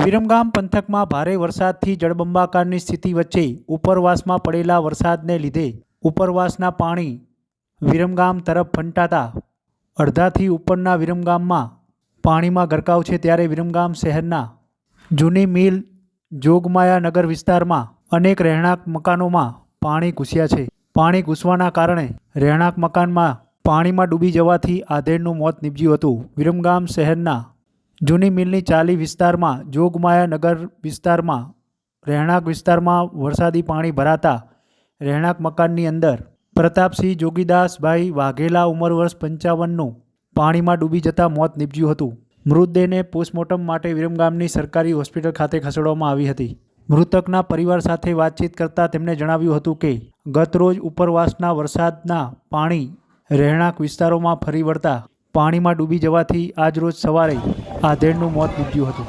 વિરમગામ પંથકમાં ભારે વરસાદથી જળબંબાકારની સ્થિતિ વચ્ચે ઉપરવાસમાં પડેલા વરસાદને લીધે ઉપરવાસના પાણી વિરમગામ તરફ ફંટાતા અડધાથી ઉપરના વિરમગામમાં પાણીમાં ગરકાવ છે ત્યારે વિરમગામ શહેરના જૂની મિલ, જોગમાયા નગર વિસ્તારમાં અનેક રહેણાંક મકાનોમાં પાણી ઘૂસ્યા છે. પાણી ઘૂસવાના કારણે રહેણાંક મકાનમાં પાણીમાં ડૂબી જવાથી આધેડનું મોત નીપજ્યું હતું. વિરમગામ શહેરના જૂની મિલની ચાલી વિસ્તારમાં, જોગમાયા નગર વિસ્તારમાં, રહેણાંક વિસ્તારમાં વરસાદી પાણી ભરાતા રહેણાંક મકાનની અંદર પ્રતાપસિંહ જોગીદાસભાઈ વાઘેલા ઉંમર વર્ષ પંચાવનનું પાણીમાં ડૂબી જતાં મોત નીપજ્યું હતું. મૃતદેહને પોસ્ટમોર્ટમ માટે વિરમગામની સરકારી હોસ્પિટલ ખાતે ખસેડવામાં આવી હતી. મૃતકના પરિવાર સાથે વાતચીત કરતાં તેમણે જણાવ્યું હતું કે, ગતરોજ ઉપરવાસના વરસાદના પાણી રહેણાંક વિસ્તારોમાં ફરી વળતા પાણીમાં ડૂબી જવાથી આજરોજ સવારે આધેડનું મોત નીપજ્યું હતું.